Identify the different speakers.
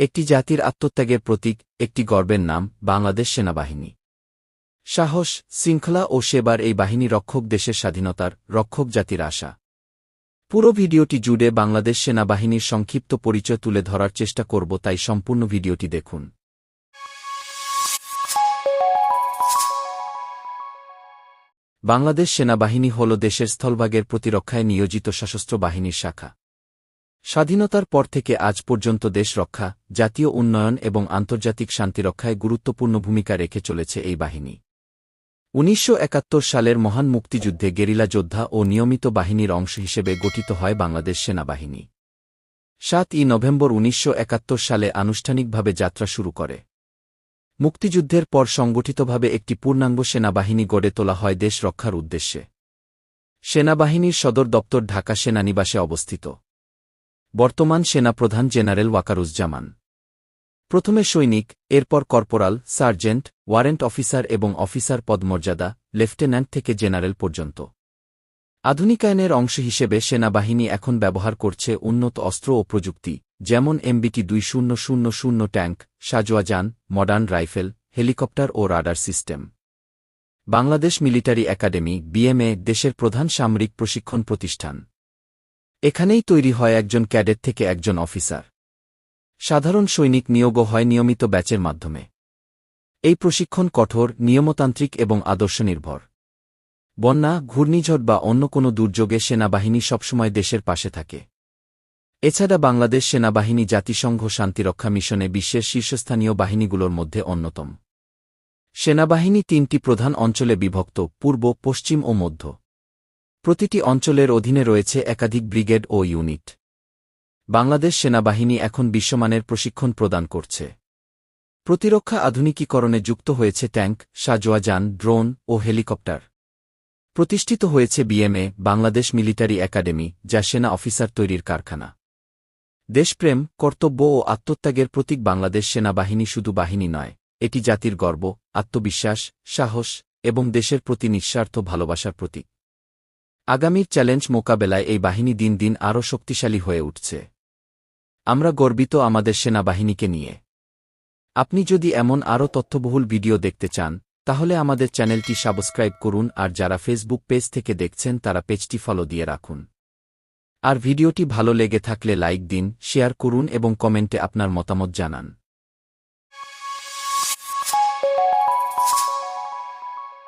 Speaker 1: একটি জাতির আত্মত্যাগের প্রতীক, একটি গর্বের নাম, বাংলাদেশ সেনাবাহিনী। সাহস, শৃঙ্খলা ও সেবার এই বাহিনী রক্ষক দেশের স্বাধীনতার রক্ষক জাতির আশা। পুরো ভিডিওটি জুড়ে বাংলাদেশ সেনাবাহিনীর সংক্ষিপ্ত পরিচয় তুলে ধরার চেষ্টা করব, তাই সম্পূর্ণ ভিডিওটি দেখুন। বাংলাদেশ সেনাবাহিনী হল দেশের স্থলভাগের প্রতিরক্ষায় নিয়োজিত সশস্ত্র বাহিনীর শাখা। স্বাধীনতার পর থেকে আজ পর্যন্ত দেশ রক্ষা, জাতীয় উন্নয়ন এবং আন্তর্জাতিক শান্তিরক্ষায় গুরুত্বপূর্ণ ভূমিকা রেখে চলেছে এই বাহিনী। উনিশশো একাত্তর সালের মহান মুক্তিযুদ্ধে গেরিলা যোদ্ধা ও নিয়মিত বাহিনীর অংশ হিসেবে গঠিত হয় বাংলাদেশ সেনাবাহিনী। সাত ই নভেম্বর উনিশশো একাত্তর সালে আনুষ্ঠানিকভাবে যাত্রা শুরু করে। মুক্তিযুদ্ধের পর সংগঠিতভাবে একটি পূর্ণাঙ্গ সেনাবাহিনী গড়ে তোলা হয় দেশ রক্ষার উদ্দেশ্যে। সেনাবাহিনীর সদর দপ্তর ঢাকা সেনানিবাসে অবস্থিত। বর্তমান সেনাপ্রধান জেনারেল ওয়াকারুজ্জামান। প্রথমে সৈনিক, এরপর কর্পোরাল, সার্জেন্ট, ওয়ারেন্ট অফিসার এবং অফিসার পদমর্যাদা, লেফটেন্যান্ট থেকে জেনারেল পর্যন্ত। আধুনিকায়নের অংশ হিসেবে সেনাবাহিনী এখন ব্যবহার করছে উন্নত অস্ত্র ও প্রযুক্তি, যেমন এমবিটি দুই শূন্য শূন্য শূন্য ট্যাঙ্ক, সাজোয়া যান, মডার্ন রাইফেল, হেলিকপ্টার ও radar system. Bangladesh military academy, BMA, দেশের প্রধান সামরিক প্রশিক্ষণ প্রতিষ্ঠান। এখানেই তৈরি হয় একজন ক্যাডেট থেকে একজন অফিসার। সাধারণ সৈনিক নিয়োগও হয় নিয়মিত ব্যাচের মাধ্যমে। এই প্রশিক্ষণ কঠোর, নিয়মতান্ত্রিক এবং আদর্শনির্ভর বন্যা, ঘূর্ণিঝড় বা অন্য কোনো দুর্যোগে সেনাবাহিনী সবসময় দেশের পাশে থাকে। এছাড়া বাংলাদেশ সেনাবাহিনী জাতিসংঘ শান্তিরক্ষা মিশনে বিশ্বের শীর্ষস্থানীয় বাহিনীগুলোর মধ্যে অন্যতম। সেনাবাহিনী তিনটি প্রধান অঞ্চলে বিভক্ত, পূর্ব, পশ্চিম ও মধ্য। প্রতিটি অঞ্চলের অধীনে রয়েছে একাধিক ব্রিগেড ও ইউনিট। বাংলাদেশ সেনাবাহিনী এখন বিশ্বমানের প্রশিক্ষণ প্রদান করছে। প্রতিরক্ষা আধুনিকীকরণে যুক্ত হয়েছে ট্যাঙ্ক সাজোয়া যান ড্রোন ও হেলিকপ্টার। প্রতিষ্ঠিত হয়েছে বিএমএ, বাংলাদেশ মিলিটারি একাডেমি, যা সেনা অফিসার তৈরির কারখানা। দেশপ্রেম, কর্তব্য ও আত্মত্যাগের প্রতীক বাংলাদেশ সেনাবাহিনী শুধু বাহিনী নয়, এটি জাতির গর্ব, আত্মবিশ্বাস, সাহস এবং দেশের প্রতি নিঃস্বার্থ ভালোবাসার প্রতীক। আগামীর চ্যালেঞ্জ মোকাবেলায় এই বাহিনী দিন দিন আরও শক্তিশালী হয়ে উঠছে। আমরা গর্বিত আমাদের সেনাবাহিনীকে নিয়ে। আপনি যদি এমন আরও তথ্যবহুল ভিডিও দেখতে চান, তাহলে আমাদের চ্যানেলটি সাবস্ক্রাইব করুন আর যারা ফেসবুক পেজ থেকে দেখছেন তারা পেজটি ফলো দিয়ে রাখুন। আর ভিডিওটি ভালো লেগে থাকলে লাইক দিন, শেয়ার করুন এবং কমেন্টে আপনার মতামত জানান।